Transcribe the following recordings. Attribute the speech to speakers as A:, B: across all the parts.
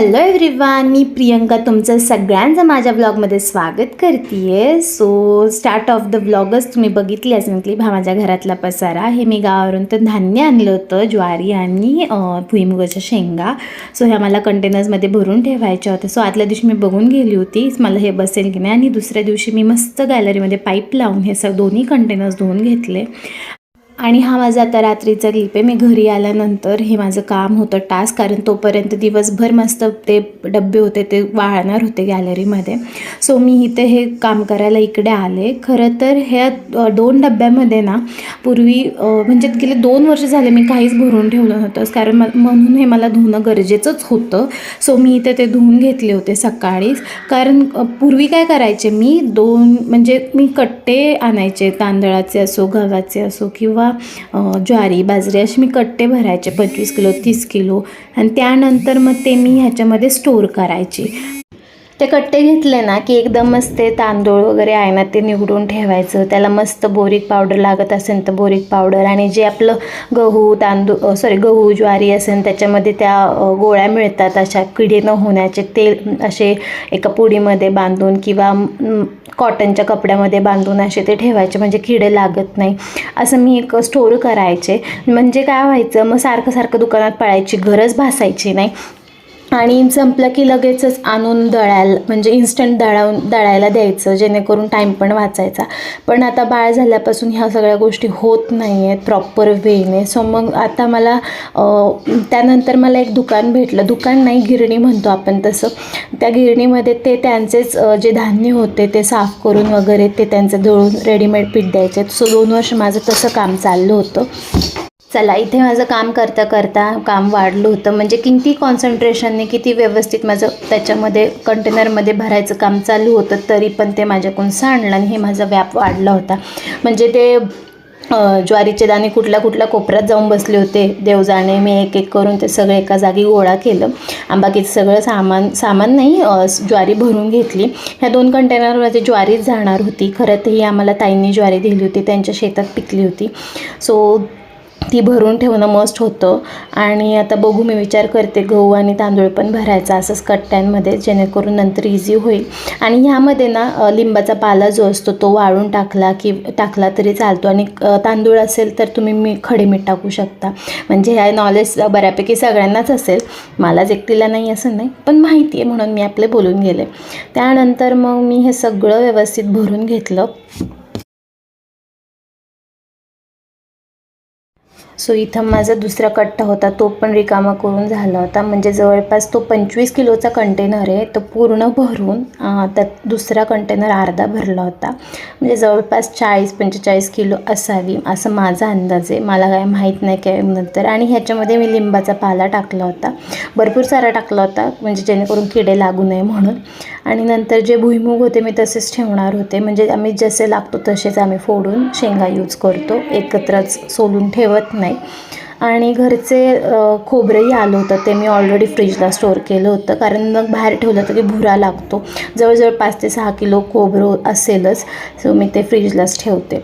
A: Hello everyone मी प्रियंका तुमचं सगळ्यांचं माझ्या ब्लॉगमध्ये स्वागत करते सो स्टार्ट ऑफ द ब्लॉगच तुम्ही बघितली असेल की हा माझ्या घरातला पसारा. हे मी गावावरून तर धान्य आणलं होतं ज्वारी आणि भुईमुगाच्या शेंगा. सो ह्या मला कंटेनर्समध्ये भरून ठेवायच्या होत्या. सो आदल्या दिवशी मी बघून गेली होती. मला हे बसेल की नाही? आणि दुसऱ्या दिवशी मी मस्त गॅलरीमध्ये पाईप लावून हे सग दोन्ही कंटेनर्स धुवून घेतले. आणि हा माझा आता रात्रीचा क्लिप आहे. मी घरी आल्यानंतर हे माझं काम होतं टास्क कारण तोपर्यंत दिवसभर मस्त ते डबे होते ते वाळणार होते गॅलरीमध्ये सो मी इथे हे काम करायला इकडे आले. खरं तर ह्या दोन डब्यामध्ये ना पूर्वी म्हणजे गेले दोन वर्ष झाले मी काहीच भरून ठेवलं नव्हतं. कारण म- म्हणून हे मला धुणं गरजेचंच होतं. सो मी इथे ते धुवून घेतले होते सकाळीच. कारण पूर्वी काय करायचे मी दोन म्हणजे मी कट्टे आणायचे तांदळाचे असो गव्हाचे असो किंवा ज्वारी बाजरी असे मी कट्टे भरायचे पंचवीस किलो तीस किलो. आणि त्यानंतर मग ते मी ह्याच्यामध्ये स्टोअर करायचे. ते कट्टे घेतले ना की एकदम ते तांदूळ वगैरे आहे ना ते निवडून ठेवायचं. त्याला मस्त बोरिक पावडर लागत असेल तर बोरिक पावडर आणि जे आपलं गहू तांदूळ सॉरी गहू ज्वारी असेल त्याच्यामध्ये त्या गोळ्या मिळतात अशा किडे न होण्याचे ते असे एका पुडीमध्ये बांधून किंवा कॉटनच्या कपड्यामध्ये बांधून असे ते ठेवायचे म्हणजे किडे लागत नाही. असं मी एक स्टोर करायचे. म्हणजे काय व्हायचं मग सारखं सारखं दुकानात पळायची गरज भासायची नाही. आणि संपलं की लगेचच आणून दळायला म्हणजे इन्स्टंट दळावून दळायला द्यायचं जेणेकरून टाईम पण वाचायचा. पण आता बाळ झाल्यापासून ह्या सगळ्या गोष्टी होत नाही आहेत प्रॉपर वेने. सो मग आता मला त्यानंतर मला एक दुकान भेटलं. दुकान नाही गिरणी म्हणतो आपण तसं. त्या गिरणीमध्ये ते त्यांचेच जे धान्य होते ते साफ करून वगैरे ते त्यांचं दळून रेडीमेड पीठ द्यायचे. सो दोन वर्ष माझं तसं काम चाललं होतं. चला इथे माझं काम करता करता काम वाढलं होतं. म्हणजे किती कॉन्सन्ट्रेशनने किती व्यवस्थित माझं त्याच्यामध्ये कंटेनरमध्ये भरायचं काम चालू होतं तरी पण ते माझ्याकडून सांडलं आणि हे माझा व्याप वाढला होता. म्हणजे ते ज्वारीचे दाणे कुठल्या कुठल्या कोपऱ्यात जाऊन बसले होते. देवजाणे मी एक एक करून ते सगळं एका जागी गोळा केलं. आणि बाकीचं सगळं सामान सामान नाही ज्वारी भरून घेतली. ह्या दोन कंटेनरमध्ये ज्वारीच जाणार होती. खरं तर ही आम्हाला ताईंनी ज्वारी दिली होती त्यांच्या शेतात पिकली होती. सो ती भरून ठेवणं मस्ट होतं. आणि आता बघू मी विचार करते गहू आणि तांदूळ पण भरायचा असंच कट्ट्यांमध्ये जेणेकरून नंतर इझी होईल. आणि ह्यामध्ये ना लिंबाचा पाला जो असतो तो वाळून टाकला की टाकला तरी चालतो. आणि तांदूळ असेल तर तुम्ही मी खडे मीठ टाकू शकता. म्हणजे ह्या नॉलेज बऱ्यापैकी सगळ्यांनाच असेल. मलाच एकटीला नाही असं नाही पण माहिती आहे म्हणून मी आपले बोलून गेले. त्यानंतर मग मी हे सगळं व्यवस्थित भरून घेतलं. सो इथं माझा दुसरा कट्टा होता तो पण रिकामा करून झाला होता. म्हणजे जवळपास तो पंचवीस किलोचा कंटेनर आहे तो पूर्ण भरून त्यात दुसरा कंटेनर अर्धा भरला होता. म्हणजे जवळपास चाळीस पंचेचाळीस किलो असावी असं माझा अंदाज आहे. मला काय माहीत नाही काय नंतर आणि ह्याच्यामध्ये मी लिंबाचा पाला टाकला होता. भरपूर सारा टाकला होता म्हणजे जेणेकरून किडे लागू नये म्हणून. आणि नंतर जे भुईमूग होते मी तसेच ठेवणार होते. म्हणजे आम्ही जसे लागतो तसेच आम्ही फोडून शेंगा यूज करतो. एकत्रच सोलून ठेवत नाही. आणि घरचे खोबरंही आलं होतं. ते मी ऑलरेडी फ्रीजला स्टोअर केलं होतं. कारण मग बाहेर ठेवलं तर की भुरा लागतो. जवळजवळ पाच ते सहा किलो खोबरं असेलच. सो मी ते फ्रीजलाच ठेवते.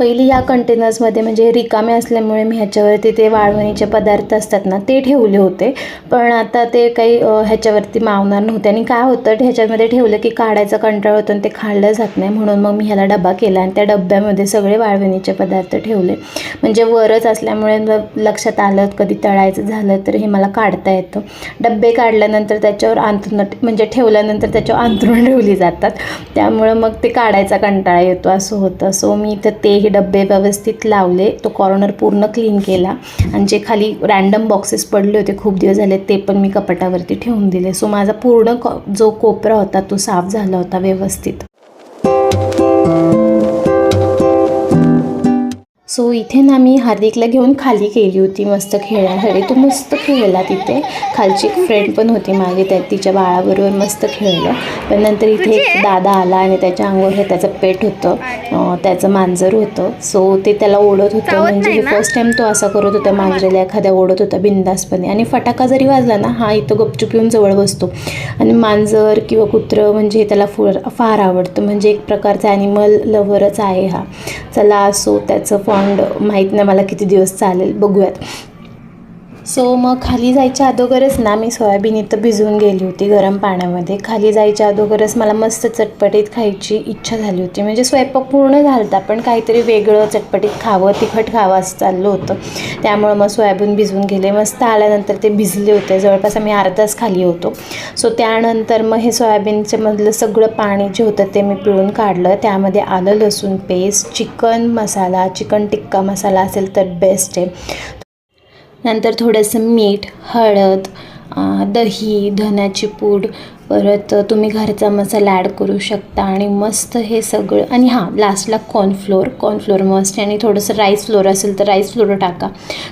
A: पहिली या कंटेनर्समध्ये म्हणजे रिकामे असल्यामुळे मी ह्याच्यावरती ते वाळवणीचे पदार्थ असतात ना ते ठेवले होते. पण आता ते काही ह्याच्यावरती मावणार नव्हते. आणि काय होतं ह्याच्यामध्ये ठेवलं की काढायचा कंटाळ होतो आणि ते खाल्लं जात नाही. म्हणून मग मी ह्याला डबा केला आणि त्या डब्यामध्ये सगळे वाळवणीचे पदार्थ ठेवले. म्हणजे वरच असल्यामुळे लक्षात आलं कधी तळायचं झालं तर हे मला काढता येतं. डब्बे काढल्यानंतर त्याच्यावर अंथरून म्हणजे ठेवल्यानंतर त्याच्यावर अंथरुण ठेवली जातात. त्यामुळं मग ते काढायचा कंटाळा येतो असं होतं. सो मी इथं तेही डब्बे व्यवस्थित लावले तो कॉर्नर पूर्ण क्लीन केला. आणि जे खाली रॅन्डम बॉक्सेस पडले होते खूप दिवस झाले ते पण मी कपाटावरती ठेवून दिले. सो माझा पूर्ण कॉ जो कोपरा होता तो साफ झाला होता व्यवस्थित. सो इथे ना मी हार्दिकला घेऊन खाली गेली होती मस्त खेळण्यासाठी तो मस्त खेळला तिथे. खालची एक फ्रेंड पण होती मागे त्या तिच्या बाळाबरोबर मस्त खेळलं. पण नंतर इथे एक दादा आला आणि त्याच्या अंगावर हे त्याचं पेट होतं. त्याचं मांजर होतं. सो ते त्याला ओढत होतं. म्हणजे फर्स्ट टाइम तो असा करत होता मांजरेला एखाद्या ओढत होता बिंदासपणे. आणि फटाका जरी वाजला ना हा इथं गपचूप येऊन जवळ बसतो. आणि मांजर किंवा कुत्रं म्हणजे त्याला फुर फार आवडतं. म्हणजे एक प्रकारचा ॲनिमल लव्हरच आहे हा. चला असो त्याचं फॉन्ड माहीत नाही मला किती दिवस चालेल बघूयात. सो मग खाली जायच्या अगोदरच ना मी सोयाबीन इथं भिजवून गेली होती गरम पाण्यामध्ये. खाली जायच्या अगोदरच मला मस्त चटपटीत खायची इच्छा झाली होती. म्हणजे स्वयंपाक पूर्ण झाला होता पण काहीतरी वेगळं चटपटीत खावं तिखट खावं असं चाललं होतं. त्यामुळं मग सोयाबीन भिजवून गेले. मस्त आल्यानंतर ते भिजले होते. जवळपास आम्ही अर्धाच खाली होतो. सो त्यानंतर मग हे सोयाबीनचे मधलं सगळं पाणी जे होतं ते मी पिळून काढलं. त्यामध्ये आलं लसूण paste chicken masala chicken tikka masala असेल तर बेस्ट आहे. नंतर थोडंसं मीठ हळद दही धण्याची पूड परत तुम्ही घरचा मसाला ॲड करू शकता. आणि मस्त हे सगळं आणि हां लास्टला कॉर्नफ्लोअर कॉर्नफ्लोअर मस्त आणि थोडंसं राईस फ्लोअर असेल तर राईस फ्लोअर टाका.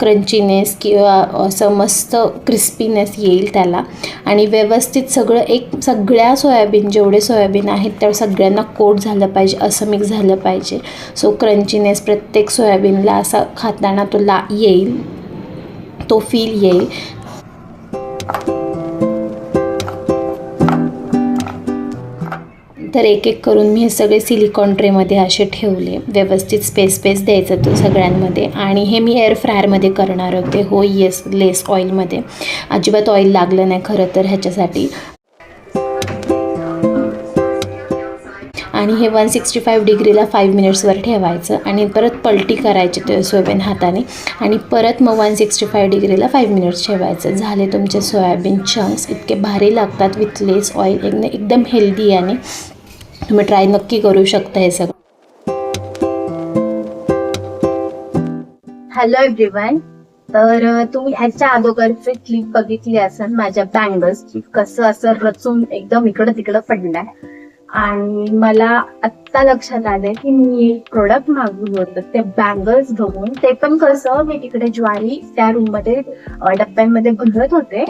A: क्रंचीनेस किंवा असं मस्त क्रिस्पीनेस येईल त्याला. आणि व्यवस्थित सगळं एक सगळ्या सोयाबीन जेवढे सोयाबीन आहेत त्या सगळ्यांना कोट झालं पाहिजे असं मिक्स झालं पाहिजे. सो क्रंचीनेस प्रत्येक सोयाबीनला असा खाताना तो ला येईल. तो फील येईल. तर एक एक करून मी हे सगळे सिलिकॉन ट्रेमध्ये असे ठेवले. व्यवस्थित स्पेस स्पेस द्यायचं तो सगळ्यांमध्ये. आणि हे मी एअर फ्रायरमध्ये करणार होते. हो येस लेस ऑइलमध्ये अजिबात ऑइल लागलं नाही खरं तर ह्याच्यासाठी. आणि हे वन सिक्स्टी फाईव्ह डिग्रीला फाईव्ह मिनिट्सवर ठेवायचं आणि परत पलटी करायची ते सोयाबीन हाताने. आणि परत मग वन सिक्स्टी फाईव्ह डिग्रीला फाईव्ह मिनिट्स ठेवायचं. झाले तुमचे सोयाबीन चंक्स इतके भारी लागतात विथ लेस ऑइल एकदम एकदम हेल्दी आणि तुम्ही ट्राय नक्की करू शकता हे सगळं.
B: हॅलो एव्हरीवन तर तुम्ही ह्याच्या अगोदरची क्लिप बघितली असेल माझ्या बँगल्सची कसं असं रचून एकदम इकडं तिकडं पडलंय आणि मला आत्ता लक्षात आलंय की मी एक प्रोडक्ट मागवलं होतं. ते बँगल्स बघून. ते पण कसं मी तिकडे ज्वारी त्या रूममध्ये डब्यांमध्ये भरत होते.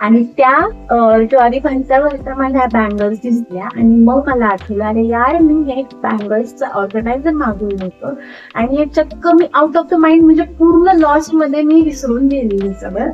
B: आणि त्या ज्वारी भरता भरता मला बँगल्स दिसल्या. आणि मग मला आठवलं अरे यार मी हे बँगल्सचं ऑर्गनायझर मागवलं होतं. आणि हे चक्क मी आउट ऑफ द माइंड म्हणजे पूर्ण लॉसमध्ये मी विसरून गेलेली सगळं.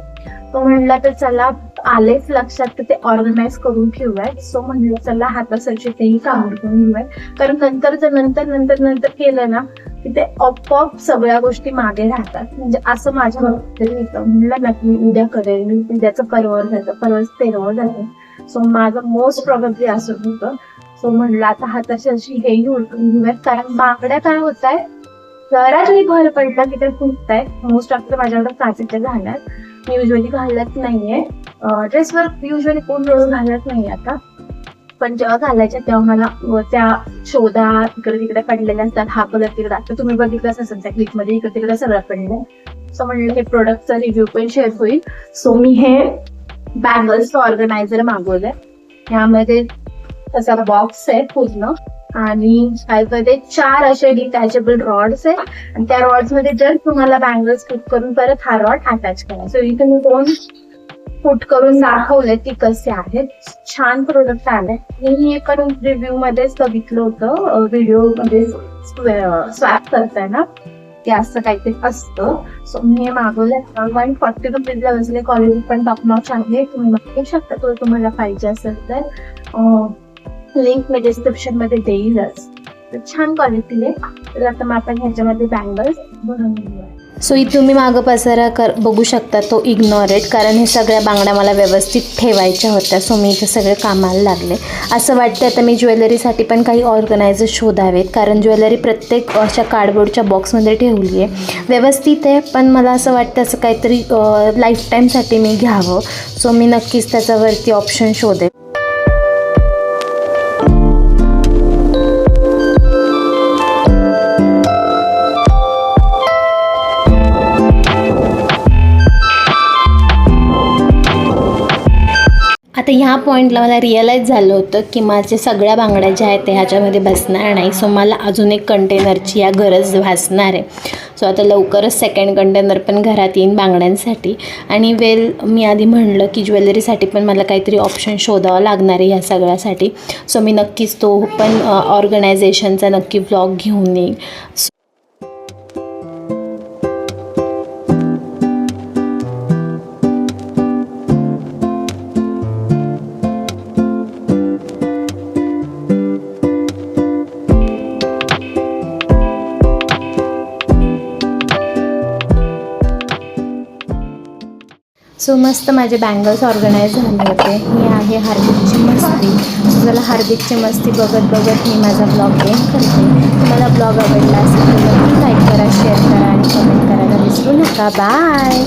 B: तो म्हणला तर चला आलेच लक्षात तर ते ऑर्गनाईज करून ठेवूयात. सो म्हणलं चला हातासाठी तेही काम करून घेऊयात. कारण नंतर जर नंतर नंतर नंतर केलं ना की ते आपोआप सगळ्या गोष्टी मागे राहतात. म्हणजे असं माझ्या बाबतीत होतं. म्हणलं ना की मी उद्या करेल मी. उद्याचं परवा जातं. परवाच तेरवा जातं. सो माझं मोस्ट प्रॉब्ली असं होतं. सो म्हणलं आता हाताशी हेही उलटून घेऊयात. कारण बांगड्या काय होत आहे जरा जरी भर पडला की ते फुटत आहेत मोस्ट ऑफ माझ्याकडे काचेच्या झाल्यात. मी युजली घालत नाहीये. ड्रेसवर युजली कोण रोज घालत नाही आता. पण जेव्हा घालायच्या तेव्हा मला त्या शोधा इकडे तिकडे पडलेल्या असतात. हा कलर तिकडे आता तुम्ही बघितलंच असेल त्या क्लिपमध्ये इकडे तिकडे सगळं पडलंय. सो म्हणलं हे प्रोडक्टचा रिव्ह्यू पण शेअर होईल. सो मी हे बँगल्स ऑर्गनायझर मागवलंय. यामध्ये तसा बॉक्स आहे पूर्ण. आणि त्यामध्ये चार असे डिटॅचेबल रॉड्स आहेत. आणि त्या रॉड्समध्ये जर तुम्हाला बँगल्स फिट करून परत हा रॉड अटॅच करा सो इथे मी दोन फुट करून दाखवले ती कसे आहेत. छान प्रोडक्ट आले मी हे पण रिव्ह्यू मध्येच बघितलं होतं. व्हिडिओमध्ये स्वॅप करताना ते असं काहीतरी असतं. सो मी हे मागवलं वन फॉर्टी रुपीजला बसले क्वालिटी पण टॉप नॉच आहे. तुम्ही मागू शकता. तो तुम्हाला पाहिजे असेल तर. लिंक मी डिस्क्रिप्शनमध्ये देईलच. तर छान क्वालिटी आहे तर आता मग आपण ह्याच्यामध्ये बँगल्स बनवून घेऊया.
A: सो इथे तुम्ही मागं पसारा कर बघू शकता तो इग्नोरेट कारण हे सगळ्या बांगड्या मला व्यवस्थित ठेवायच्या होत्या. सो मी इथे सगळे कामाला लागले. असं वाटतं आता मी ज्वेलरीसाठी पण काही ऑर्गनायझर शोधावेत कारण ज्वेलरी प्रत्येक अशा कार्डबोर्डच्या बॉक्समध्ये ठेवली आहे व्यवस्थित आहे पण मला असं वाटतं असं काहीतरी लाईफ टाईमसाठी मी घ्यावं. सो मी नक्कीच त्याच्यावरती ऑप्शन शोधेल आता ह्या पॉईंटला मला रिअलाईज झालं होतं की माझ्या सगळ्या बांगड्या ज्या आहेत त्या ह्याच्यामध्ये बसणार नाही. सो मला अजून एक कंटेनरची या गरज भासणार आहे. सो आता लवकरच सेकंड कंटेनर पण घरात येईन बांगड्यांसाठी. आणि वेल मी आधी म्हणलं की ज्वेलरीसाठी पण मला काहीतरी ऑप्शन शोधावं लागणार आहे ह्या सगळ्यासाठी. सो मी नक्कीच तो पण ऑर्गनायझेशनचा नक्की व्लॉग घेऊन येईन. सो मस्त माझे बँगल्स ऑर्गनाईज झाले होते. ही आहे हार्दिकची मस्ती. चला हार्दिकची मस्ती बघत बघत मी माझा ब्लॉग एंड करते. तुम्हाला ब्लॉग आवडला असेल तर नक्की लाईक करा शेअर करा आणि कमेंट करायला विसरू नका. बाय